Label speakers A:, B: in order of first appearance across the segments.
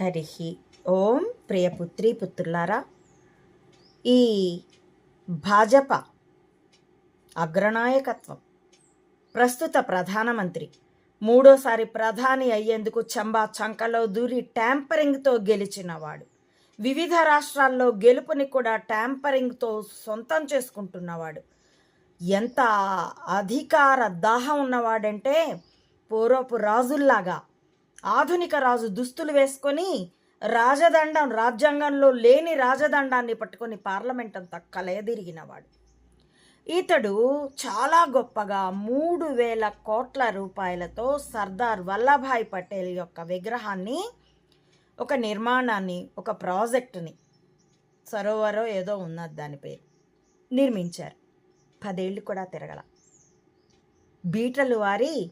A: హరి ఓం ప్రియపుత్రి పుత్రులారా ఈ భాజపా అగ్రనాయకత్వం. ప్రస్తుత ప్రధానమంత్రి మూడోసారి ప్రధాని అయ్యేందుకు చంబా చంకలో దూరి ట్యాంపరింగ్తో గెలిచినవాడు. వివిధ రాష్ట్రాల్లో గెలుపుని కూడా ట్యాంపరింగ్తో సొంతం చేసుకుంటున్నవాడు. ఎంత అధికార దాహం ఉన్నవాడంటే పూర్వపు రాజుల్లాగా ఆధునిక రాజు దుస్తులు వేసుకొని రాజదండం రాజ్యాంగంలో లేని రాజదండాన్ని పట్టుకొని పార్లమెంట్ అంతా కలయదిరిగినవాడు. ఇతడు చాలా గొప్పగా మూడు వేల కోట్ల రూపాయలతో సర్దార్ వల్లభాయ్ పటేల్ యొక్క విగ్రహాన్ని ఒక నిర్మాణాన్ని ఒక ప్రాజెక్టుని సరోవరో ఏదో ఉన్నది దాని పేరు నిర్మించారు. పదేళ్ళు కూడా తిరగల. బీటలు వారి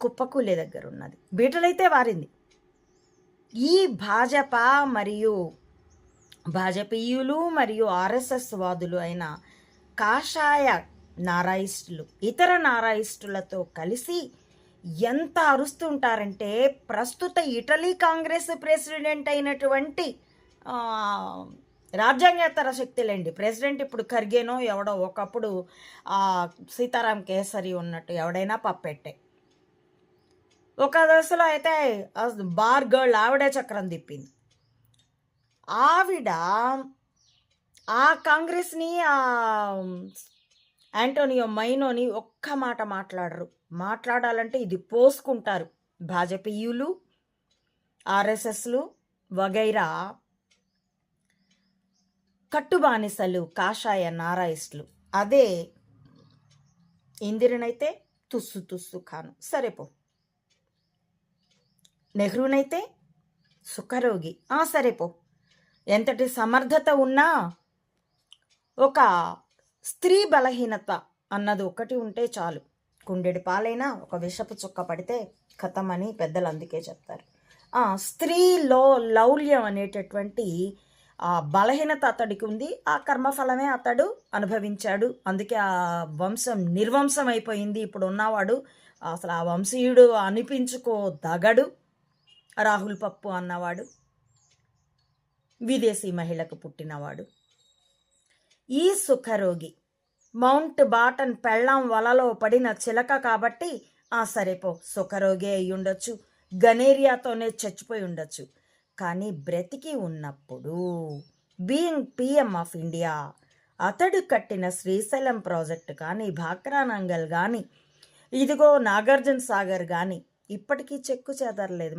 A: కుప్పకూలే దగ్గర ఉన్నది బీటలైతే వారింది. ఈ భాజపా మరియు భాజపీయులు మరియు ఆర్ఎస్ఎస్ వాదులు అయిన కాషాయ నారాయిస్టులు ఇతర నారాయిస్టులతో కలిసి ఎంత అరుస్తుంటారంటే ప్రస్తుత ఇటలీ కాంగ్రెస్ ప్రెసిడెంట్ అయినటువంటి రాజ్యాంగేతర శక్తులండి. ప్రెసిడెంట్ ఇప్పుడు ఖర్గేనో ఎవడో ఒకప్పుడు సీతారాం కేసరి ఉన్నట్టు ఎవడైనా పప్పెట్టే. ఒక దశలో అయితే బార్ గర్ల్ ఆవిడే చక్రం తిప్పింది. ఆవిడ ఆ కాంగ్రెస్ని యాంటోనియో మైనోని ఒక్క మాట మాట్లాడరు. మాట్లాడాలంటే ఇది పోసుకుంటారు. భాజపేయులు ఆర్ఎస్ఎస్లు వగైరా కట్టుబానిసలు కాషాయ నారాయిస్టులు అదే ఇందిరనైతే తుస్సు తుస్సు ఖాను. సరేపో నెహ్రూనైతే? సుఖరోగి. ఆ సరే పో. ఎంతటి సమర్థత ఉన్నా ఒక స్త్రీ బలహీనత అన్నది ఒకటి ఉంటే చాలు. కుండెడి పాలైనా ఒక విషపు చుక్క పడితే కథం అని పెద్దలు అందుకే చెప్తారు. స్త్రీలో లౌల్యం అనేటటువంటి ఆ బలహీనత అతడికి ఉంది. ఆ కర్మఫలమే అతడు అనుభవించాడు. అందుకే ఆ వంశం నిర్వంశం అయిపోయింది. ఇప్పుడు ఉన్నవాడు అసలు ఆ వంశీయుడు అనిపించుకో దగడు రాహుల్ పప్పు అన్నవాడు. విదేశీ మహిళకు పుట్టినవాడు. ఈ సుఖరోగి మౌంట్ బాటన్ పెళ్ళాం వలలో పడిన చిలక కాబట్టి ఆ సరేపో సుఖరోగి అయి ఉండొచ్చు. గనేరియాతోనే చచ్చిపోయి ఉండొచ్చు. కానీ బ్రతికి ఉన్నప్పుడు బీయింగ్ పిఎం ఆఫ్ ఇండియా అతడు కట్టిన శ్రీశైలం ప్రాజెక్టు కానీ భాక్రానంగల్ కానీ ఇదిగో నాగార్జున సాగర్ కానీ ఇప్పటికీ చెక్కు చెదరలేదు.